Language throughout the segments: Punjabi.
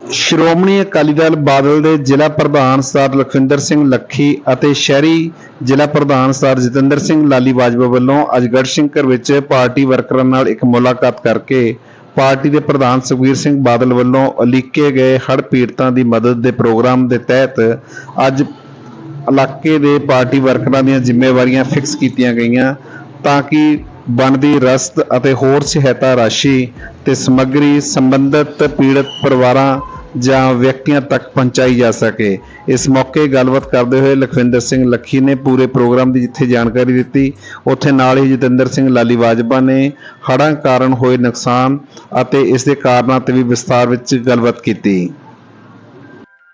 ਸ਼੍ਰੋਮਣੀ ਅਕਾਲੀ ਦਲ ਬਾਦਲ ਦੇ ਜ਼ਿਲ੍ਹਾ ਪ੍ਰਧਾਨ ਸਰ ਲਖਵਿੰਦਰ ਸਿੰਘ ਲੱਖੀ ਅਤੇ ਸ਼ਹਿਰੀ ਜ਼ਿਲ੍ਹਾ ਪ੍ਰਧਾਨ ਸਰ ਜਤਿੰਦਰ ਸਿੰਘ ਲਾਲੀ ਬਾਜਵਾ ਵੱਲੋਂ ਅੱਜ ਗੜ੍ਹਸ਼ੰਕਰ ਵਿੱਚ ਪਾਰਟੀ ਵਰਕਰਾਂ ਨਾਲ ਇੱਕ ਮੁਲਾਕਾਤ ਕਰਕੇ ਪਾਰਟੀ ਦੇ ਪ੍ਰਧਾਨ ਸੁਖਬੀਰ ਸਿੰਘ ਬਾਦਲ ਵੱਲੋਂ ਉਲੀਕੇ ਗਏ ਹੜ੍ਹ ਪੀੜਤਾਂ ਦੀ ਮਦਦ ਦੇ ਪ੍ਰੋਗਰਾਮ ਦੇ ਤਹਿਤ ਅੱਜ ਇਲਾਕੇ ਦੇ ਪਾਰਟੀ ਵਰਕਰਾਂ ਦੀਆਂ ਜ਼ਿੰਮੇਵਾਰੀਆਂ ਫਿਕਸ ਕੀਤੀਆਂ ਗਈਆਂ ਤਾਂ ਕਿ ਬਣਦੀ ਰਸਤ ਅਤੇ ਹੋਰ ਸਹਾਇਤਾ ਰਾਸ਼ੀ ਤੇ ਸਮੱਗਰੀ ਸੰਬੰਧਿਤ ਪੀੜਤ ਪਰਿਵਾਰਾਂ ਜਾਂ ਵਿਅਕਤੀਆਂ ਤੱਕ ਪਹੁੰਚਾਈ ਜਾ ਸਕੇ। ਇਸ ਮੌਕੇ ਗੱਲਬਾਤ ਕਰਦੇ ਹੋਏ ਲਖਵਿੰਦਰ ਸਿੰਘ ਲੱਖੀ ਨੇ ਪੂਰੇ ਪ੍ਰੋਗਰਾਮ ਦੀ ਜਿੱਥੇ ਜਾਣਕਾਰੀ ਦਿੱਤੀ, ਉੱਥੇ ਨਾਲ ਹੀ ਜਤਿੰਦਰ ਸਿੰਘ ਲਾਲੀ ਵਾਜਪਾ ਨੇ ਹੜ੍ਹਾਂ ਕਾਰਨ ਹੋਏ ਨੁਕਸਾਨ ਅਤੇ ਇਸ ਦੇ ਕਾਰਨਾਂ ਤੇ ਵੀ ਵਿਸਥਾਰ ਵਿੱਚ ਗੱਲਬਾਤ ਕੀਤੀ।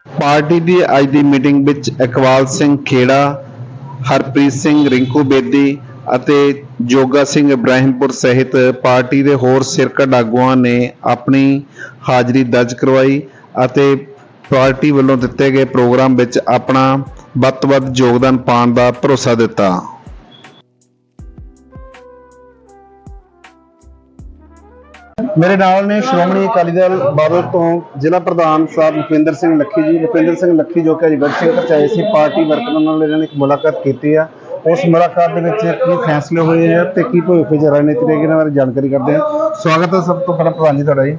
ਪਾਰਟੀ ਦੀ ਅੱਜ ਦੀ ਮੀਟਿੰਗ ਵਿੱਚ ਇਕਬਾਲ ਸਿੰਘ ਖੇੜਾ, ਹਰਪ੍ਰੀਤ ਸਿੰਘ ਰਿੰਕੂ ਬੇਦੀ ਅਤੇ ਜੋਗਾ ਸਿੰਘ ਇਬਰਾਹਿਮਪੁਰ ਸਹਿਤ ਪਾਰਟੀ ਦੇ ਹੋਰ ਸਿਰਕਟ ਆਗੂਆਂ ਨੇ ਆਪਣੀ ਹਾਜ਼ਰੀ ਦਰਜ ਕਰਵਾਈ ਅਤੇ ਪਾਰਟੀ ਵੱਲੋਂ ਦਿੱਤੇ ਗਏ ਪ੍ਰੋਗਰਾਮ ਵਿੱਚ ਆਪਣਾ ਵੱਧ ਤੋਂ ਵੱਧ ਯੋਗਦਾਨ ਪਾਉਣ ਦਾ ਭਰੋਸਾ ਦਿੱਤਾ। ਮੇਰੇ ਨਾਲ ਨੇ ਸ਼੍ਰੋਮਣੀ ਅਕਾਲੀ ਦਲ ਬਾਦਲ ਤੋਂ ਜ਼ਿਲ੍ਹਾ ਪ੍ਰਧਾਨ ਸਾਹਿਬ ਲਖਵਿੰਦਰ ਸਿੰਘ ਲੱਖੀ ਜੀ। ਲਖਵਿੰਦਰ ਸਿੰਘ ਲੱਖੀ ਜੋ ਕਿ ਅੱਜ ਗੜ੍ਹਸ਼ੰਕਰ ਚ ਆਏ ਸੀ, ਪਾਰਟੀ ਵਰਕਰਾਂ ਨਾਲ ਇਹਨਾਂ ਨੇ ਇੱਕ ਮੁਲਾਕਾਤ ਕੀਤੀ ਆ। ਉਸ ਮੁਲਾਕਾਤ ਦੇ ਵਿੱਚ ਕੀ ਫੈਸਲੇ ਹੋਏ ਆ ਤੇ ਕੀ ਭਵਿੱਖ ਵਿੱਚ ਰਣਨੀਤੀ ਰਹੇਗੀ ਇਹਨਾਂ ਬਾਰੇ ਜਾਣਕਾਰੀ ਕਰਦੇ ਹਾਂ ਸਵਾਗਤ ਹੈ ਸਭ ਤੋਂ ਪਹਿਲਾਂ ਪ੍ਰਧਾਨ ਜੀ ਤੁਹਾਡਾ ਜੀ।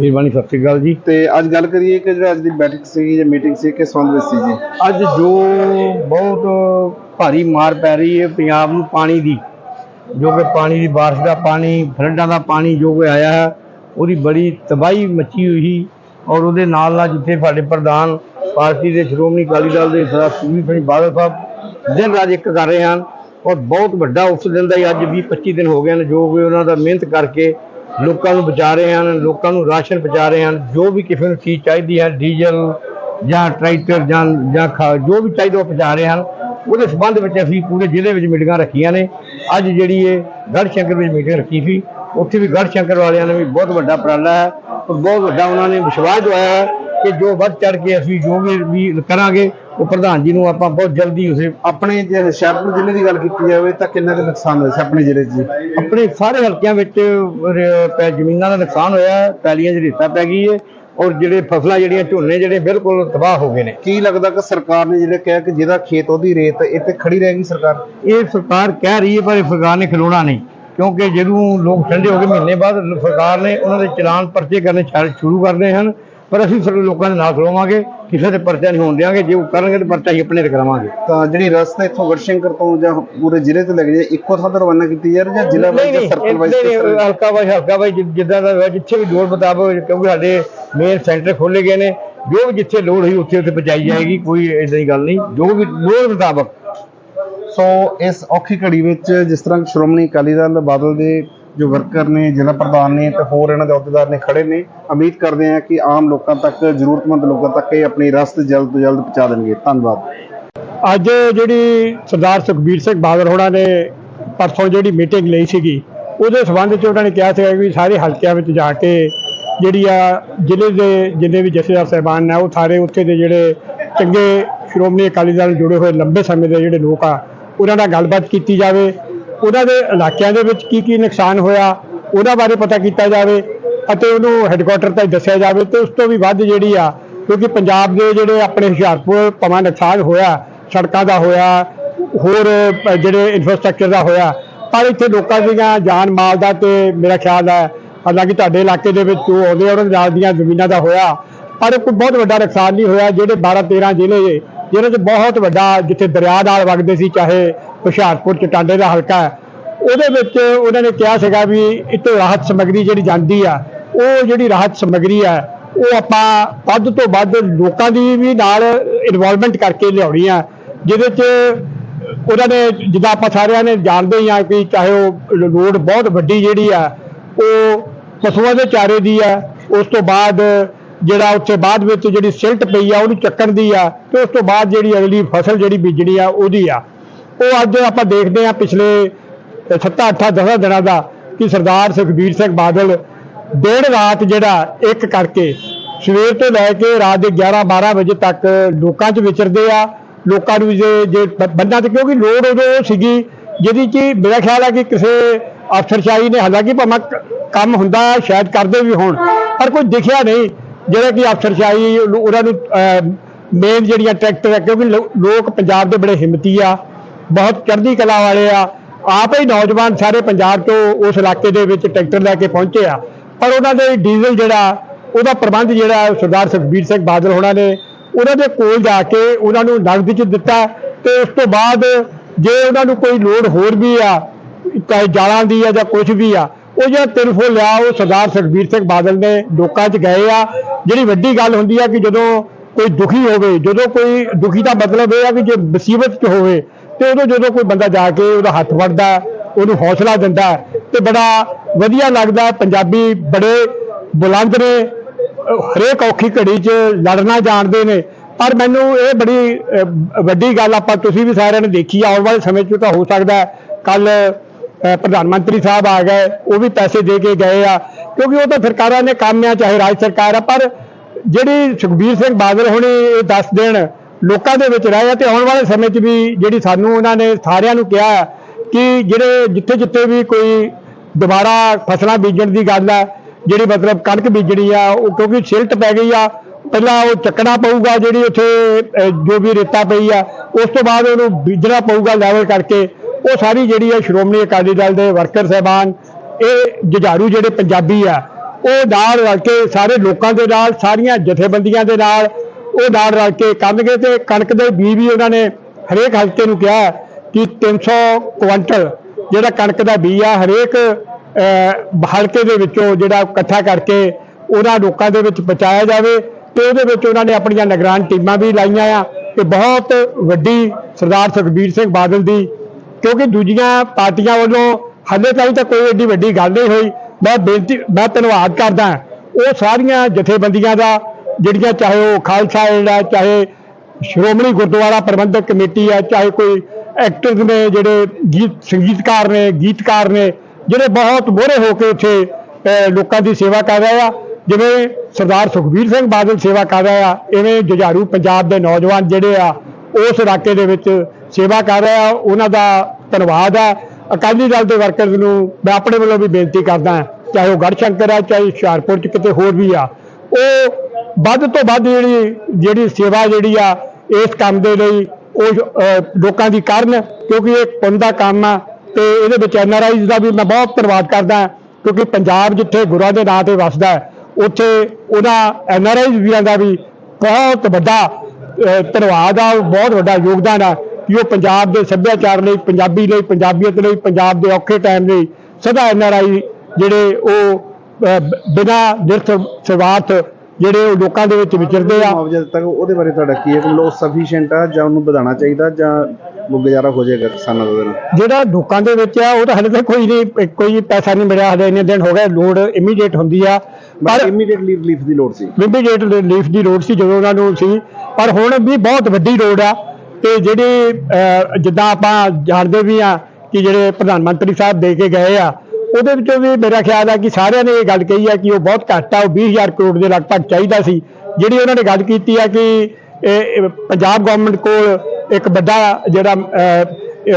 ਮਿਹਰਬਾਨੀ ਸਤਿ ਸ਼੍ਰੀ ਅਕਾਲ ਜੀ। ਤੇ ਅੱਜ ਗੱਲ ਕਰੀਏ ਕਿ ਜਿਹੜਾ ਅੱਜ ਦੀ ਬੈਠਕ ਸੀ ਜਾਂ ਮੀਟਿੰਗ ਸੀ ਕਿਸ ਸੰਬੰਧ ਵਿੱਚ ਸੀ ਜੀ? ਅੱਜ ਜੋ ਬਹੁਤ ਭਾਰੀ ਮਾਰ ਪੈ ਰਹੀ ਹੈ ਪੰਜਾਬ ਨੂੰ ਪਾਣੀ ਦੀ ਜੋ ਕਿ ਪਾਣੀ ਦੀ ਬਾਰਿਸ਼ ਦਾ ਪਾਣੀ ਫਲੱਡਾਂ ਦਾ ਪਾਣੀ ਜੋ ਕਿ ਆਇਆ ਹੈ ਉਹਦੀ ਬੜੀ ਤਬਾਹੀ ਮੱਚੀ ਹੋਈ ਸੀ ਔਰ ਉਹਦੇ ਨਾਲ ਨਾਲ ਜਿੱਥੇ ਸਾਡੇ ਪ੍ਰਧਾਨ ਪਾਰਟੀ ਦੇ ਸ਼੍ਰੋਮਣੀ ਅਕਾਲੀ ਦਲ ਦੇ ਸਰਦਾਰ ਸੁਖਬੀਰ ਸਿੰਘ ਬਾਦਲ ਸਾਹਿਬ ਦਿਨ ਰਾਤ ਇੱਕ ਕਰ ਰਹੇ ਹਨ ਔਰ ਬਹੁਤ ਵੱਡਾ ਉਸ ਦਿਨ ਦਾ ਹੀ ਅੱਜ 20 25 ਦਿਨ ਹੋ ਗਏ ਹਨ, ਜੋ ਵੀ ਉਹਨਾਂ ਦਾ ਮਿਹਨਤ ਕਰਕੇ ਲੋਕਾਂ ਨੂੰ ਬਚਾ ਰਹੇ ਹਨ, ਲੋਕਾਂ ਨੂੰ ਰਾਸ਼ਨ ਪਹੁੰਚਾ ਰਹੇ ਹਨ, ਜੋ ਵੀ ਕਿਸੇ ਨੂੰ ਚੀਜ਼ ਚਾਹੀਦੀ ਹੈ, ਡੀਜ਼ਲ ਜਾਂ ਟਰੈਕਟਰ ਜਾਂ ਜਾਂ ਖਾ- ਜੋ ਵੀ ਚਾਹੀਦਾ ਉਹ ਪਹੁੰਚਾ ਰਹੇ ਹਨ। ਉਹਦੇ ਸੰਬੰਧ ਵਿੱਚ ਅਸੀਂ ਪੂਰੇ ਜ਼ਿਲ੍ਹੇ ਵਿੱਚ ਮੀਟਿੰਗਾਂ ਰੱਖੀਆਂ ਨੇ। ਅੱਜ ਜਿਹੜੀ ਇਹ ਗੜ ਸ਼ੰਕਰ ਵਿੱਚ ਮੀਟਿੰਗ ਰੱਖੀ ਸੀ, ਉੱਥੇ ਵੀ ਗੜ੍ਹਸ਼ੰਕਰ ਵਾਲਿਆਂ ਨੇ ਵੀ ਬਹੁਤ ਵੱਡਾ ਉਪਰਾਲਾ ਹੈ ਔਰ ਬਹੁਤ ਵੱਡਾ ਉਹਨਾਂ ਨੇ ਵਿਸ਼ਵਾਸ ਦਵਾਇਆ ਹੈ ਕਿ ਜੋ ਵੱਧ ਚੜ ਕੇ ਅਸੀਂ ਜੋ ਵੀ ਕਰਾਂਗੇ ਉਹ ਪ੍ਰਧਾਨ ਜੀ ਨੂੰ ਆਪਾਂ ਬਹੁਤ ਜਲਦੀ ਉਸੇ ਆਪਣੇ ਜੇ ਹੁਸ਼ਿਆਰਪੁਰ ਜ਼ਿਲ੍ਹੇ ਦੀ ਗੱਲ ਕੀਤੀ ਜਾਵੇ ਤਾਂ ਕਿੰਨਾ ਕੁ ਨੁਕਸਾਨ ਹੋਇਆ ਸੀ ਆਪਣੇ ਜ਼ਿਲ੍ਹੇ 'ਚ ਜੀ? ਆਪਣੇ ਸਾਰੇ ਹਲਕਿਆਂ ਵਿੱਚ ਰ- ਪੈ ਜ਼ਮੀਨਾਂ ਦਾ ਨੁਕਸਾਨ ਹੋਇਆ ਹੈ, ਪੈਲੀਆਂ 'ਚ ਰੇਤਾ ਪੈ ਗਈ ਹੈ ਔਰ ਜਿਹੜੇ ਫਸਲਾਂ ਜਿਹੜੀਆਂ ਝੋਨੇ ਜਿਹੜੇ ਬਿਲਕੁਲ ਤਬਾਹ ਹੋ ਗਏ ਨੇ। ਕੀ ਲੱਗਦਾ ਕਿ ਸਰਕਾਰ ਨੇ ਜਿਹੜੇ ਕਿਹਾ ਕਿ ਜਿਹਦਾ ਖੇਤ ਉਹਦੀ ਰੇਤ ਇੱਥੇ ਖੜੀ ਰਹੇਗੀ ਸਰਕਾਰ? ਇਹ ਸਰਕਾਰ ਕਹਿ ਰਹੀ ਹੈ ਪਰ ਇਹ ਸਰਕਾਰ ਨੇ ਖਲੋਣਾ ਨਹੀਂ ਕਿਉਂਕਿ ਜਦੋਂ ਲੋਕ ਠੰਡੇ ਹੋ ਗਏ ਮਹੀਨੇ ਬਾਅਦ ਸਰਕਾਰ ਨੇ ਉਹਨਾਂ ਦੇ ਚਲਾਨ ਪਰਚੇ ਕਰਨੇ ਛਾ- ਸ਼ੁਰੂ ਕਰਨੇ ਹਨ। ਪਰ ਅਸੀਂ ਫਿਰ ਲੋਕਾਂ ਦੇ ਨਾਲ ਖਲੋਵਾਂਗੇ ਕਿਸੇ ਦੇ ਪਰਚਾ ਨਹੀਂ ਹੋਣ ਦਿਆਂਗੇ ਜੇ ਉਹ ਕਰਨਗੇ ਤਾਂ ਪਰਚਾ ਹੀ ਆਪਣੇ ਤੇ ਕਰਾਵਾਂਗੇ। ਤਾਂ ਜਿਹੜੀ ਰਸਤਾ ਇੱਥੋਂ ਗੜਸ਼ੰਕਰ ਤੋਂ ਜਾਂ ਪੂਰੇ ਜ਼ਿਲ੍ਹੇ ਤੋਂ ਲੱਗ ਜਾਏ ਇੱਕੋ ਥਾਂ ਤੋਂ ਰਵਾਨਾ ਕੀਤੀ ਜਾ ਰਹੀ ਜਾਂ ਜ਼ਿਲ੍ਹਾ ਵਾਈਜ਼ ਜਾਂ ਸਰਕਲ ਵਾਈਜ਼ ਨਹੀਂ, ਨਹੀਂ, ਹਲਕਾ ਵਾਈ ਹਲਕਾ ਵਾਈ ਜਿੱਦਾਂ ਦਾ ਜਿੱਥੇ ਵੀ ਲੋੜ ਮੁਤਾਬਕ ਕਿਉਂਕਿ ਸਾਡੇ ਮੇਨ ਸੈਂਟਰ ਖੋਲੇ ਗਏ ਨੇ ਜੋ ਵੀ ਜਿੱਥੇ ਲੋੜ ਹੋਈ ਉੱਥੇ ਉੱਥੇ ਪਹੁੰਚਾਈ ਜਾਏਗੀ ਕੋਈ ਏਦਾਂ ਦੀ ਗੱਲ ਨਹੀਂ ਜੋ ਵੀ ਲੋੜ ਮੁਤਾਬਕ। ਸੋ ਇਸ ਔਖੀ ਘੜੀ ਵਿੱਚ ਜਿਸ ਤਰ੍ਹਾਂ ਸ਼੍ਰੋਮਣੀ ਅਕਾਲੀ ਦਲ ਬਾਦਲ ਦੇ ਜੋ ਵਰਕਰ ਨੇ, ਜ਼ਿਲ੍ਹਾ ਪ੍ਰਧਾਨ ਨੇ ਤੇ ਹੋਰ ਇਹਨਾਂ ਦੇ ਅਹੁਦੇਦਾਰ ਨੇ ਖੜੇ ਨੇ, ਉਮੀਦ ਕਰਦੇ ਹਾਂ ਕਿ ਆਮ ਲੋਕਾਂ ਤੱਕ, ਜ਼ਰੂਰਤਮੰਦ ਲੋਕਾਂ ਤੱਕ ਇਹ ਆਪਣੀ ਰਸਤ ਜਲਦ ਤੋਂ ਜਲਦ ਪਹੁੰਚਾ ਦੇਣਗੇ। ਧੰਨਵਾਦ। ਅੱਜ ਜਿਹੜੀ ਸਰਦਾਰ ਸੁਖਬੀਰ ਸਿੰਘ ਬਾਦਲ ਹੋਣਾ ਨੇ ਪਰਸੋਂ ਜਿਹੜੀ ਮੀਟਿੰਗ ਲਈ ਸੀਗੀ, ਉਹਦੇ ਸੰਬੰਧ 'ਚ ਉਹਨਾਂ ਨੇ ਕਿਹਾ ਸੀਗਾ ਵੀ ਸਾਰੇ ਹਲਕਿਆਂ ਵਿੱਚ ਜਾ ਕੇ ਜਿਹੜੀ ਆ ਜ਼ਿਲ੍ਹੇ ਦੇ ਜਿੰਨੇ ਵੀ ਜਥੇਦਾਰ ਸਾਹਿਬਾਨ ਨੇ, ਉਹ ਸਾਰੇ ਉੱਥੇ ਦੇ ਜਿਹੜੇ ਚੰਗੇ ਸ਼੍ਰੋਮਣੀ ਅਕਾਲੀ ਦਲ ਜੁੜੇ ਹੋਏ ਲੰਬੇ ਸਮੇਂ ਦੇ ਜਿਹੜੇ ਲੋਕ ਆ, ਉਹਨਾਂ ਨਾਲ ਗੱਲਬਾਤ ਕੀਤੀ ਜਾਵੇ। ਉਹਨਾਂ ਦੇ ਇਲਾਕਿਆਂ ਦੇ ਵਿੱਚ ਕੀ ਕੀ ਨੁਕਸਾਨ ਹੋਇਆ, ਉਹਨਾਂ ਬਾਰੇ ਪਤਾ ਕੀਤਾ ਜਾਵੇ ਅਤੇ ਉਹਨੂੰ ਹੈੱਡਕੁਆਟਰ ਤੱਕ ਦੱਸਿਆ ਜਾਵੇ ਤੇ ਉਸ ਤੋਂ ਵੀ ਵੱਧ ਜਿਹੜੀ ਆ, ਕਿਉਂਕਿ ਪੰਜਾਬ ਦੇ ਜਿਹੜੇ ਆਪਣੇ ਹੁਸ਼ਿਆਰਪੁਰ ਭਾਵੇਂ ਨੁਕਸਾਨ ਹੋਇਆ, ਸੜਕਾਂ ਦਾ ਹੋਇਆ, ਹੋਰ ਜਿਹੜੇ ਇਨਫਰਾਸਟ੍ਰਕਚਰ ਦਾ ਹੋਇਆ, ਪਰ ਇੱਥੇ ਲੋਕਾਂ ਦੀਆਂ ਜਾਨ ਮਾਲ ਦਾ ਤੇ ਮੇਰਾ ਖਿਆਲ ਹੈ, ਹਾਲਾਂਕਿ ਤੁਹਾਡੇ ਇਲਾਕੇ ਦੇ ਵਿੱਚ ਜੋ ਆਉਂਦੇ ਉਹਨਾਂ ਦੇ ਨਾਲ ਦੀਆਂ ਜ਼ਮੀਨਾਂ ਦਾ ਹੋਇਆ, ਪਰ ਕੋਈ ਬਹੁਤ ਵੱਡਾ ਨੁਕਸਾਨ ਨਹੀਂ ਹੋਇਆ, ਜਿਹੜੇ 12 13 ਜ਼ਿਲ੍ਹੇ ਜਿਹਨਾਂ 'ਚ ਬਹੁਤ ਵੱਡਾ ਜਿੱਥੇ ਦਰਿਆ ਨਾਲ ਵਗਦੇ ਸੀ, ਚਾਹੇ ਹੁਸ਼ਿਆਰਪੁਰ ਚਟਾਂਡੇ ਦਾ ਹਲਕਾ ਹੈ, ਉਹਦੇ ਵਿੱਚ ਉਹਨਾਂ ਨੇ ਕਿਹਾ ਸੀਗਾ ਵੀ ਇੱਥੇ ਰਾਹਤ ਸਮੱਗਰੀ ਜਿਹੜੀ ਜਾਂਦੀ ਆ, ਉਹ ਜਿਹੜੀ ਰਾਹਤ ਸਮੱਗਰੀ ਆ, ਉਹ ਆਪਾਂ ਵੱਧ ਤੋਂ ਵੱਧ ਲੋਕਾਂ ਦੀ ਵੀ ਨਾਲ ਇਨਵੋਲਵਮੈਂਟ ਕਰਕੇ ਲਿਆਉਣੀ ਆ, ਜਿਹਦੇ 'ਚ ਉਹਨਾਂ ਨੇ, ਜਿੱਦਾਂ ਆਪਾਂ ਸਾਰਿਆਂ ਨੇ ਜਾਣਦੇ ਹੀ ਆ ਕਿ ਚਾਹੇ ਉਹ ਲੋੜ ਬਹੁਤ ਵੱਡੀ ਜਿਹੜੀ ਆ, ਉਹ ਪਸ਼ੂਆਂ ਦੇ ਚਾਰੇ ਦੀ ਆ, ਉਸ ਤੋਂ ਬਾਅਦ ਜਿਹੜਾ ਉੱਥੇ ਬਾਅਦ ਵਿੱਚ ਜਿਹੜੀ ਸਿਲਟ ਪਈ ਆ, ਉਹਨੂੰ ਚੱਕਣ ਦੀ ਆ ਤੇ ਉਸ ਤੋਂ ਬਾਅਦ ਜਿਹੜੀ ਅਗਲੀ ਫਸਲ ਜਿਹੜੀ ਬੀਜਣੀ ਆ, ਉਹਦੀ ਆ। ਉਹ ਅੱਜ ਆਪਾਂ ਦੇਖਦੇ ਆ ਪਿਛਲੇ 7 8 10 ਦਿਨਾਂ ਦਾ ਕਿ ਸਰਦਾਰ ਸੁਖਬੀਰ ਸਿੰਘ ਬਾਦਲ ਡੇਢ ਰਾਤ ਜਿਹੜਾ ਇੱਕ ਕਰਕੇ ਸਵੇਰ ਤੋਂ ਲੈ ਕੇ ਰਾਤ ਦੇ 11 12 ਵਜੇ ਤੱਕ ਲੋਕਾਂ 'ਚ ਵਿਚਰਦੇ ਆ। ਲੋਕਾਂ ਨੂੰ ਜੇ ਜੇ ਬ- ਬੰਦਾ ਤੇ ਕਿਉਂਕਿ ਲੋੜ ਉਦੋਂ ਉਹ ਸੀਗੀ ਜਿਹਦੀ ਕਿ ਮੇਰਾ ਖਿਆਲ ਹੈ ਕਿ ਕਿਸੇ ਅਫਸਰਸ਼ਾਹੀ ਨੇ ਹਾਲਾਂਕਿ ਭਾਵੇਂ ਕੰਮ ਹੁੰਦਾ ਸ਼ਾਇਦ ਕਰਦੇ ਵੀ ਹੋਣ, ਪਰ ਕੋਈ ਦਿਖਿਆ ਨਹੀਂ। ਜਿਹੜਾ ਕਿ ਅਫਸਰਸ਼ਾਹੀ ਉਹਨਾਂ ਨੂੰ ਮੇਨ ਜਿਹੜੀਆਂ ਟਰੈਕਟਰ ਹੈ, ਕਿਉਂਕਿ ਲੋਕ ਪੰਜਾਬ ਦੇ ਬੜੇ ਹਿੰਮਤੀ ਆ, ਬਹੁਤ ਚੜ੍ਹਦੀ ਕਲਾ ਵਾਲੇ ਆ, ਆਪ ਹੀ ਨੌਜਵਾਨ ਸਾਰੇ ਪੰਜਾਬ ਤੋਂ ਉਸ ਇਲਾਕੇ ਦੇ ਵਿੱਚ ਟਰੈਕਟਰ ਲੈ ਕੇ ਪਹੁੰਚੇ ਆ। ਪਰ ਉਹਨਾਂ ਦੇ ਡੀਜ਼ਲ ਜਿਹੜਾ, ਉਹਦਾ ਪ੍ਰਬੰਧ ਜਿਹੜਾ ਸਰਦਾਰ ਸੁਖਬੀਰ ਸਿੰਘ ਬਾਦਲ ਹੋਣਾ ਨੇ, ਉਹਨਾਂ ਦੇ ਕੋਲ ਜਾ ਕੇ ਉਹਨਾਂ ਨੂੰ ਨਗਦ ਚ ਦਿੱਤਾ ਤੇ ਉਸ ਤੋਂ ਬਾਅਦ ਜੇ ਉਹਨਾਂ ਨੂੰ ਕੋਈ ਲੋੜ ਹੋਰ ਵੀ ਆ, ਚਾਹੇ ਜਾਲਾਂ ਦੀ ਆ ਜਾਂ ਕੁਝ ਵੀ ਆ ਉਹ ਜਿਹੜਾ ਟੈਲੀਫੋਨ ਲਿਆ ਉਹ ਸਰਦਾਰ ਸੁਖਬੀਰ ਸਿੰਘ ਬਾਦਲ ਨੇ ਲੋਕਾਂ 'ਚ ਗਏ ਆ। ਜਿਹੜੀ ਵੱਡੀ ਗੱਲ ਹੁੰਦੀ ਆ ਕਿ ਜਦੋਂ ਕੋਈ ਦੁਖੀ ਹੋਵੇ ਜਦੋਂ ਕੋਈ ਦੁਖੀ ਦਾ ਮਤਲਬ ਇਹ ਆ ਕਿ ਜੇ ਮੁਸੀਬਤ 'ਚ ਹੋਵੇ ਤੇ ਉਦੋਂ ਜਦੋਂ ਕੋਈ ਬੰਦਾ ਜਾ ਕੇ ਉਹਦਾ ਹੱਥ ਫੜਦਾ ਉਹਨੂੰ ਹੌਸਲਾ ਦਿੰਦਾ ਤੇ ਬੜਾ ਵਧੀਆ ਲੱਗਦਾ। ਪੰਜਾਬੀ ਬੜੇ ਬੁਲੰਦ ਨੇ ਹਰੇਕ ਔਖੀ ਘੜੀ 'ਚ ਲੜਨਾ ਜਾਣਦੇ ਨੇ। ਪਰ ਮੈਨੂੰ ਇਹ ਬੜੀ ਵੱਡੀ ਗੱਲ ਆਪਾਂ ਤੁਸੀਂ ਵੀ ਸਾਰਿਆਂ ਨੇ ਦੇਖੀ ਆ, ਆਉਣ ਵਾਲੇ ਸਮੇਂ 'ਚ ਤਾਂ ਹੋ ਸਕਦਾ। ਕੱਲ ਪ੍ਰਧਾਨ ਮੰਤਰੀ ਸਾਹਿਬ ਆ ਗਏ, ਉਹ ਵੀ ਪੈਸੇ ਦੇ ਕੇ ਗਏ ਆ। ਕਿਉਂਕਿ ਉਹ ਤਾਂ ਸਰਕਾਰਾਂ ਨੇ ਕੰਮ ਆ, ਚਾਹੇ ਰਾਜ ਸਰਕਾਰ ਆ, ਪਰ ਜਿਹੜੀ ਸੁਖਬੀਰ ਸਿੰਘ ਬਾਦਲ ਹੁਣੇ ਇਹ ਦੱਸ ਦੇਣ, ਲੋਕਾਂ ਦੇ ਵਿੱਚ ਰਹੇ ਆ ਤੇ ਆਉਣ ਵਾਲੇ ਸਮੇਂ 'ਚ ਵੀ ਜਿਹੜੀ ਸਾਨੂੰ ਉਹਨਾਂ ਨੇ ਸਾਰਿਆਂ ਨੂੰ ਕਿਹਾ ਕਿ ਜਿਹੜੇ ਜਿੱਥੇ ਜਿੱਥੇ ਵੀ ਕੋਈ ਦੁਬਾਰਾ ਫਸਲਾਂ ਬੀਜਣ ਦੀ ਗੱਲ ਆ, ਜਿਹੜੀ ਮਤਲਬ ਕਣਕ ਬੀਜਣੀ ਆ, ਉਹ ਕਿਉਂਕਿ ਸਿਲਟ ਪੈ ਗਈ ਆ, ਪਹਿਲਾਂ ਉਹ ਚੱਕਣਾ ਪਊਗਾ ਜਿਹੜੀ ਉੱਥੇ ਜੋ ਵੀ ਰੇਤਾ ਪਈ ਆ, ਉਸ ਤੋਂ ਬਾਅਦ ਉਹਨੂੰ ਬੀਜਣਾ ਪਊਗਾ ਲੈਵਲ ਕਰਕੇ। ਉਹ ਸਾਰੀ ਜਿਹੜੀ ਹੈ ਸ਼੍ਰੋਮਣੀ ਅਕਾਲੀ ਦਲ ਦੇ ਵਰਕਰ ਸਹਿਬਾਨ, ਇਹ ਜੁਝਾਰੂ ਜਿਹੜੇ ਪੰਜਾਬੀ ਆ, ਉਹ ਨਾਲ ਰਲ ਕੇ ਸਾਰੇ ਲੋਕਾਂ ਦੇ ਨਾਲ, ਸਾਰੀਆਂ ਜਥੇਬੰਦੀਆਂ ਦੇ ਨਾਲ, ਉਹ ਨਾਲ ਰਲ ਕੇ ਕਰਨਗੇ ਤੇ ਕਣਕ ਦੇ ਬੀਜ ਵੀ ਉਹਨਾਂ ਨੇ ਹਰੇਕ ਹਲਕੇ ਨੂੰ ਕਿਹਾ ਕਿ 300 ਕੁਇੰਟਲ ਜਿਹੜਾ ਕਣਕ ਦਾ ਬੀਜ ਆ, ਹਰੇਕ ਹਲਕੇ ਦੇ ਵਿੱਚੋਂ ਜਿਹੜਾ ਇਕੱਠਾ ਕਰਕੇ ਉਹਨਾਂ ਲੋਕਾਂ ਦੇ ਵਿੱਚ ਪਹੁੰਚਾਇਆ ਜਾਵੇ ਤੇ ਉਹਦੇ ਵਿੱਚ ਉਹਨਾਂ ਨੇ ਆਪਣੀਆਂ ਨਿਗਰਾਨ ਟੀਮਾਂ ਵੀ ਲਾਈਆਂ ਆ ਤੇ ਬਹੁਤ ਵੱਡੀ ਸਰਦਾਰ ਸੁਖਬੀਰ ਸਿੰਘ ਬਾਦਲ ਦੀ ਕਿਉਂਕਿ ਦੂਜੀਆਂ ਪਾਰਟੀਆਂ ਵੱਲੋਂ ਹਾਲੇ ਤਾਈਂ ਤਾਂ ਕੋਈ ਏਡੀ ਵੱਡੀ ਗੱਲ ਨਹੀਂ ਹੋਈ। ਮੈਂ ਬੇਨਤੀ, ਮੈਂ ਧੰਨਵਾਦ ਕਰਦਾ ਉਹ ਸਾਰੀਆਂ ਜਥੇਬੰਦੀਆਂ ਦਾ, ਜਿਹੜੀਆਂ ਚਾਹੇ ਉਹ ਖਾਲਸਾ ਏਡ ਹੈ, ਚਾਹੇ ਸ਼੍ਰੋਮਣੀ ਗੁਰਦੁਆਰਾ ਪ੍ਰਬੰਧਕ ਕਮੇਟੀ ਹੈ, ਚਾਹੇ ਕੋਈ ਐਕਟਰਸ ਨੇ, ਜਿਹੜੇ ਗੀਤ, ਸੰਗੀਤਕਾਰ ਨੇ, ਗੀਤਕਾਰ ਨੇ, ਜਿਹੜੇ ਬਹੁਤ ਮੋਹਰੇ ਹੋ ਕੇ ਉੱਥੇ ਲੋਕਾਂ ਦੀ ਸੇਵਾ ਕਰ ਰਹੇ ਆ। ਜਿਵੇਂ ਸਰਦਾਰ ਸੁਖਬੀਰ ਸਿੰਘ ਬਾਦਲ ਸੇਵਾ ਕਰ ਰਹੇ ਆ, ਇਵੇਂ ਜੁਝਾਰੂ ਪੰਜਾਬ ਦੇ ਨੌਜਵਾਨ ਜਿਹੜੇ ਆ, ਉਸ ਇਲਾਕੇ ਦੇ ਵਿੱਚ ਸੇਵਾ ਕਰ ਰਿਹਾ, ਉਹਨਾਂ ਦਾ ਧੰਨਵਾਦ ਹੈ। ਅਕਾਲੀ ਦਲ ਦੇ ਵਰਕਰਸ ਨੂੰ ਮੈਂ ਆਪਣੇ ਵੱਲੋਂ ਵੀ ਬੇਨਤੀ ਕਰਦਾ ਚਾਹੇ ਉਹ ਗੜਸ਼ੰਕਰ ਹੈ, ਚਾਹੇ ਹੁਸ਼ਿਆਰਪੁਰ ਚ ਕਿਤੇ ਹੋਰ ਵੀ ਆ। ਉਹ ਵੱਧ ਤੋਂ ਵੱਧ ਜਿਹੜੀ ਜਿਹੜੀ ਸੇਵਾ ਜਿਹੜੀ ਆ, ਇਸ ਕੰਮ ਦੇ ਲਈ ਉਹ ਲੋਕਾਂ ਦੀ ਕਰਨ, ਕਿਉਂਕਿ ਇਹ ਪੁੰਨ ਦਾ ਕੰਮ ਆ ਤੇ ਇਹਦੇ ਵਿੱਚ ਐਨਆਰਆਈਜ਼ ਦਾ ਵੀ ਮੈਂ ਬਹੁਤ ਧੰਨਵਾਦ ਕਰਦਾ ਕਿਉਂਕਿ ਪੰਜਾਬ ਜਿੱਥੇ ਗੁਰਾਂ ਦੇ ਨਾਂ ਤੇ ਵਸਦਾ ਹੈ, ਉੱਥੇ ਉਹਨਾਂ ਐਨਆਰਆਈਜ਼ ਵੀਰਾਂ ਦਾ ਵੀ ਬਹੁਤ ਵੱਡਾ ਧੰਨਵਾਦ ਆ, ਬਹੁਤ ਵੱਡਾ ਯੋਗਦਾਨ ਆ। ਕਿ ਉਹ ਪੰਜਾਬ ਦੇ ਸੱਭਿਆਚਾਰ ਲਈ ਪੰਜਾਬੀ ਲਈ ਪੰਜਾਬੀਅਤ ਲਈ ਪੰਜਾਬ ਦੇ ਔਖੇ ਟਾਈਮ ਲਈ ਸਦਾ ਐਨਆਰਆਈ ਜਿਹੜੇ ਉਹ ਅਹ, ਬ- ਬਿਨਾਂ ਨਿਰਥ ਸਵਾਰਥ ਜਿਹੜੇ ਉਹ ਲੋਕਾਂ ਦੇ ਵਿੱਚ ਵਿਚਰਦੇ ਆ। ਮੁਆਵਜ਼ਾ ਦਿੱਤਾ ਉਹਦੇ ਬਾਰੇ ਤੁਹਾਡਾ ਕੀ ਹੈ? ਕਿ ਮਤਲਬ ਸਫੀਸ਼ੀਐਂਟ ਆ ਜਾਂ ਉਹਨੂੰ ਵਧਾਉਣਾ ਚਾਹੀਦਾ ਜਾਂ ਉਹ ਗੁਜ਼ਾਰਾ ਹੋ ਜਾਏਗਾ ਕਿਸਾਨਾਂ ਦਾ ਜਿਹੜਾ ਲੋਕਾਂ ਦੇ ਵਿੱਚ ਆ ਉਹ ਤਾਂ ਹਲੇ ਤੱਕ ਕੋਈ ਨਹੀਂ ਕੋਈ ਪੈਸਾ ਨਹੀਂ ਮਿਲਿਆ ਹਲੇ ਇੰਨੇ ਦਿਨ ਹੋ ਗਏ ਲੋੜ ਇਮੀਡੀਏਟ ਹੁੰਦੀ ਆ। ਪਰ ਇਮੀਡੀਏਟਲੀ ਰਿਲੀਫ ਦੀ ਲੋੜ ਸੀ? ਇਮੀਡੀਏਟ ਰਿਲੀਫ ਦੀ ਲੋੜ ਸੀ ਜਦੋਂ ਉਹਨਾਂ ਨੂੰ ਸੀ ਪਰ ਹੁਣ ਵੀ ਬਹੁਤ ਵੱਡੀ ਲੋੜ ਆ। ਤੇ ਜਿਹੜੇ ਅਹ, ਜਿੱਦਾਂ ਆਪਾਂ ਜਾਣਦੇ ਵੀ ਆ ਕਿ ਜਿਹੜੇ ਪ੍ਰਧਾਨ ਮੰਤਰੀ ਸਾਹਿਬ ਦੇ ਕੇ ਗਏ ਆ ਉਹਦੇ ਵਿੱਚੋਂ ਵੀ ਮੇਰਾ ਖਿਆਲ ਆ ਕਿ ਸਾਰਿਆਂ ਨੇ ਇਹ ਗੱਲ ਕਹੀ ਆ ਕਿ ਉਹ ਬਹੁਤ ਘੱਟ ਆ ਉਹ 20000 ਕਰੋੜ ਦੇ ਲਗਭਗ ਚਾਹੀਦਾ ਸੀ। ਜਿਹੜੀ ਉਹਨਾਂ ਨੇ ਗੱਲ ਕੀਤੀ ਆ ਕਿ ਪੰਜਾਬ ਗਵਰਨਮੈਂਟ ਕੋਲ ਇੱਕ ਵੱਡਾ ਜਿਹੜਾ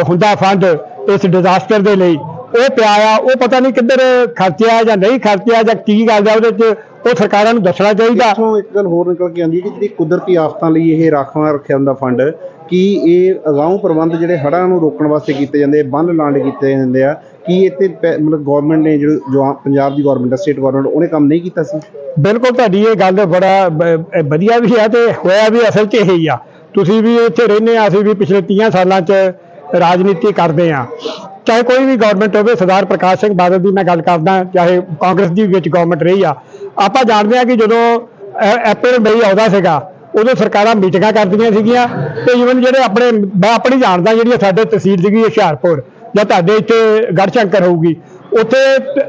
ਹੁੰਦਾ ਫੰਡ ਇਸ ਡਿਜ਼ਾਸਟਰ ਦੇ ਲਈ ਉਹ ਪਿਆ ਆ ਉਹ ਪਤਾ ਨਹੀਂ ਕਿੱਧਰ ਖਰਚਿਆ ਜਾਂ ਨਹੀਂ ਖਰਚਿਆ ਜਾਂ ਕੀ ਗੱਲ ਆ ਉਹਦੇ 'ਚ ਉਹ ਸਰਕਾਰਾਂ ਨੂੰ ਦੱਸਣਾ ਚਾਹੀਦਾ। ਇੱਥੋਂ ਇੱਕ ਗੱਲ ਹੋਰ ਨਿਕਲ ਕੇ ਆਉਂਦੀ ਕਿ ਜਿਹੜੀ ਕੁਦਰਤੀ ਆਫਤਾਂ ਲਈ ਇਹ ਰਾਖਵਾਂ ਰੱਖਿਆ ਹੁੰਦਾ ਫੰਡ ਕੀ ਇਹ ਅਗਾਊਂ ਪ੍ਰਬੰਧ ਜਿਹੜੇ ਹੜ੍ਹਾਂ ਨੂੰ ਰੋਕਣ ਵਾਸਤੇ ਕੀਤੇ ਜਾਂਦੇ ਬੰਨ ਲਾਂਡ ਕੀਤੇ ਜਾਂਦੇ ਆ ਕੀ ਇੱਥੇ ਪੈ- ਮਤਲਬ ਗਵਰਨਮੈਂਟ ਨੇ ਜੋ ਜੋ ਪੰਜਾਬ ਦੀ ਗਵਰਨਮੈਂਟ ਸਟੇਟ ਗਵਰਨਮੈਂਟ ਉਹਨੇ ਕੰਮ ਨਹੀਂ ਕੀਤਾ ਸੀ? ਬਿਲਕੁਲ ਤੁਹਾਡੀ ਇਹ ਗੱਲ ਬੜਾ ਵਧੀਆ ਵੀ ਆ ਤੇ ਹੋਇਆ ਵੀ ਅਸਲ 'ਚ ਇਹੀ ਆ। ਤੁਸੀਂ ਵੀ ਇੱਥੇ ਰਹਿੰਦੇ ਆ ਅਸੀਂ ਵੀ ਪਿਛਲੇ 30 ਸਾਲਾਂ 'ਚ ਰਾਜਨੀਤੀ ਕਰਦੇ ਆ। ਚਾਹੇ ਕੋਈ ਵੀ ਗਵਰਨਮੈਂਟ ਹੋਵੇ ਸਰਦਾਰ ਪ੍ਰਕਾਸ਼ ਸਿੰਘ ਬਾਦਲ ਦੀ ਮੈਂ ਗੱਲ ਕਰਦਾ ਚਾਹੇ ਕਾਂਗਰਸ ਦੀ ਵਿੱਚ ਗਵਰਨਮੈਂਟ ਰਹੀ ਆ। ਆਪਾਂ ਜਾਣਦੇ ਆ ਕਿ ਜਦੋਂ ਅਹ, ਅਪ੍ਰੈਲ ਮਈ ਆਉਂਦਾ ਸੀਗਾ ਉਦੋਂ ਸਰਕਾਰਾਂ ਮੀਟਿੰਗਾਂ ਕਰਦੀਆਂ ਸੀਗੀਆਂ ਤੇ ਈਵਨ ਜਿਹੜੇ ਆਪਣੇ, ਮੈਂ ਆਪਣੀ ਜਾਣਦਾ ਜਿਹੜੀ ਸਾਡੇ ਤਹਿਸੀਲ ਸੀਗੀ ਹੁਸ਼ਿਆਰਪੁਰ, ਜਾਂ ਤੁਹਾਡੇ ਇੱਥੇ ਗੜਸ਼ੰਕਰ ਹੋਊਗੀ, ਉੱਥੇ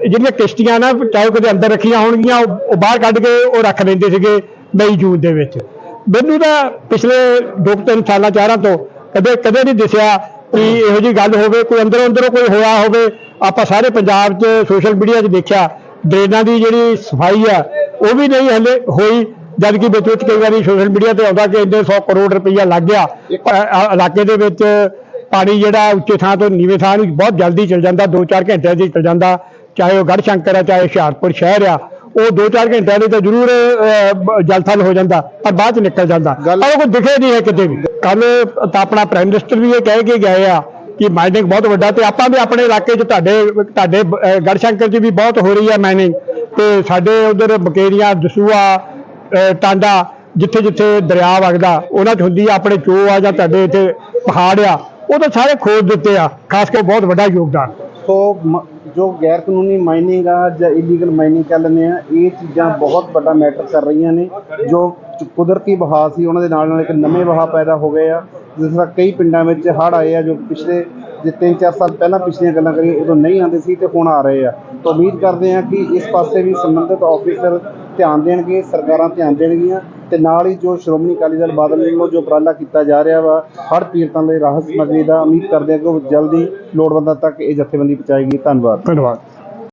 ਜਿਹੜੀਆਂ ਕਿਸ਼ਤੀਆਂ ਨਾ ਚਾਹੇ ਉਹ ਕਿਤੇ ਅੰਦਰ ਰੱਖੀਆਂ ਹੋਣਗੀਆਂ, ਉਹ ਉਹ ਬਾਹਰ ਕੱਢ ਕੇ ਉਹ ਰੱਖ ਲੈਂਦੇ ਸੀਗੇ ਮਈ ਜੂਨ ਦੇ ਵਿੱਚ। ਮੈਨੂੰ ਤਾਂ ਪਿਛਲੇ ਦੋ ਕੁ ਤਿੰਨ ਸਾਲਾਂ ਚਾਰਾਂ ਤੋਂ ਕਦੇ ਕਦੇ ਨਹੀਂ ਦਿਸਿਆ ਕਿ ਇਹੋ ਜੀ ਗੱਲ ਹੋਵੇ, ਕੋਈ ਅੰਦਰੋਂ ਅੰਦਰੋਂ ਕੋਈ ਹੋਇਆ ਹੋਵੇ। ਆਪਾਂ ਸਾਰੇ ਪੰਜਾਬ 'ਚ ਸੋਸ਼ਲ ਮੀਡੀਆ 'ਚ ਦੇਖਿਆ, ਡਰੇਨਾਂ ਦੀ ਜਿਹੜੀ ਸਫ਼ਾਈ ਆ, ਉਹ ਵੀ ਨਹੀਂ ਹਲੇ ਹੋਈ। ਜਦ ਕਿ ਵਿੱਚ ਵਿੱਚ ਕਈ ਵਾਰੀ ਸੋਸ਼ਲ ਮੀਡੀਆ ਤੇ ਆਉਂਦਾ ਕਿ ਇੰਨੇ 100 ਕਰੋੜ ਰੁਪਈਆ ਲੱਗ ਗਿਆ। ਅ- ਇਲਾਕੇ ਦੇ ਵਿੱਚ ਪਾਣੀ ਜਿਹੜਾ ਉੱਚੇ ਥਾਂ ਤੋਂ ਨੀਵੇਂ ਥਾਂ ਨੂੰ ਬਹੁਤ ਜਲਦੀ ਚਲ ਜਾਂਦਾ 2-4 ਘੰਟਿਆਂ 'ਚ ਚਲ ਜਾਂਦਾ। ਚਾਹੇ ਉਹ ਗੜ੍ਹਸ਼ੰਕਰ ਆ ਚਾਹੇ ਹੁਸ਼ਿਆਰਪੁਰ ਸ਼ਹਿਰ ਆ ਉਹ 2-4 ਘੰਟਿਆਂ ਲਈ ਤਾਂ ਜ਼ਰੂਰ ਅਹ, ਬ- ਜਲ ਥਲ ਹੋ ਜਾਂਦਾ ਪਰ ਬਾਅਦ ਚ ਨਿਕਲ ਜਾਂਦਾ। ਗੱਲ- ਪਰ ਉਹ ਕੋਈ ਦਿਖੇ ਨਹੀਂ ਹੈ ਕਿਤੇ ਵੀ। ਕੱਲ ਤਾਂ ਆਪਣਾ ਪ੍ਰਾਈਮ ਮਿਨਿਸਟਰ ਵੀ ਇਹ ਕਹਿ ਕੇ ਗਏ ਆ ਕਿ ਮਾਈਨਿੰਗ ਬਹੁਤ ਵੱਡਾ ਤੇ ਆਪਾਂ ਵੀ ਆਪਣੇ ਇਲਾਕੇ 'ਚ ਤੁਹਾਡੇ ਤੁਹਾਡੇ ਅਹ, ਗੜਸ਼ੰਕਰ 'ਚ ਵੀ ਬਹੁਤ ਹੋ ਰਹੀ ਹੈ ਮਾਈਨਿੰਗ ਤੇ ਸਾਡੇ ਉਧਰ ਬਕੇਰੀਆਂ ਦਸੂਆ ਟਾਂਡਾ ਜਿੱਥੇ ਜਿੱਥੇ ਦਰਿਆ ਵਗਦਾ, ਉਹਨਾਂ 'ਚ ਹੁੰਦੀ ਆ ਆਪਣੇ ਚੋ ਆ ਜਾਂ ਤੁਹਾਡੇ ਇੱਥੇ ਪਹਾੜ ਆ, ਉਹ ਤਾਂ ਸਾਰੇ ਖੋਦ ਦਿੱਤੇ ਆ, ਖਾਸ ਕੇ ਬਹੁਤ ਵੱਡਾ ਯੋਗਦਾਨ। ਸੋ ਮ- ਜੋ ਗੈਰ ਕਾਨੂੰਨੀ ਮਾਈਨਿੰਗ ਆ ਜਾਂ ਇਲੀਗਲ ਮਾਈਨਿੰਗ ਕਰ ਲੈਂਦੇ ਆ, ਇਹ ਚੀਜ਼ਾਂ ਬਹੁਤ ਵੱਡਾ ਮੈਟਰ ਕਰ ਰਹੀਆਂ ਨੇ, ਜੋ ਚ- ਕੁਦਰਤੀ ਵਹਾਅ ਸੀ, ਉਹਨਾਂ ਦੇ ਨਾਲ ਨਾਲ ਇੱਕ ਨਵੇਂ ਵਹਾਅ ਪੈਦਾ ਹੋ ਗਏ ਆ, ਜਿਸ ਤਰ੍ਹਾਂ ਕਈ ਪਿੰਡਾਂ ਵਿੱਚ ਹੜ੍ਹ ਆਏ ਆ, ਜੋ ਪਿਛਲੇ ਜੇ 3-4 ਸਾਲ ਪਹਿਲਾਂ ਪਿਛਲੀਆਂ ਗੱਲਾਂ ਕਰੀਏ, ਉਦੋਂ ਨਹੀਂ ਆਉਂਦੇ ਸੀ ਤੇ ਹੁਣ ਆ ਰਹੇ ਆ। ਤਾਂ ਉਮੀਦ ਕਰਦੇ ਆ ਕਿ ਇਸ ਪਾਸੇ ਵੀ ਸੰਬੰਧਿਤ ਆਫੀਸਰ ਧਿਆਨ ਦੇਣਗੇ, ਸਰਕਾਰਾਂ ਧਿਆਨ ਦੇਣਗੀਆਂ ਤੇ ਨਾਲ ਹੀ ਜੋ ਸ਼੍ਰੋਮਣੀ ਅਕਾਲੀ ਦਲ ਬਾਦਲ ਵੱਲੋਂ ਜੋ ਉਪਰਾਲਾ ਕੀਤਾ ਜਾ ਰਿਹਾ ਵਾ ਹਰ ਪੀੜਤਾਂ ਲਈ ਰਾਹਤ ਸਮੱਗਰੀ ਦਾ ਉਮੀਦ ਕਰਦੇ ਹਾਂ ਕਿ ਉਹ ਜਲਦੀ ਲੋੜਵੰਦਾਂ ਤੱਕ ਇਹ ਜਥੇਬੰਦੀ ਪਹੁੰਚਾਏਗੀ। ਧੰਨਵਾਦ। ਧੰਨਵਾਦ।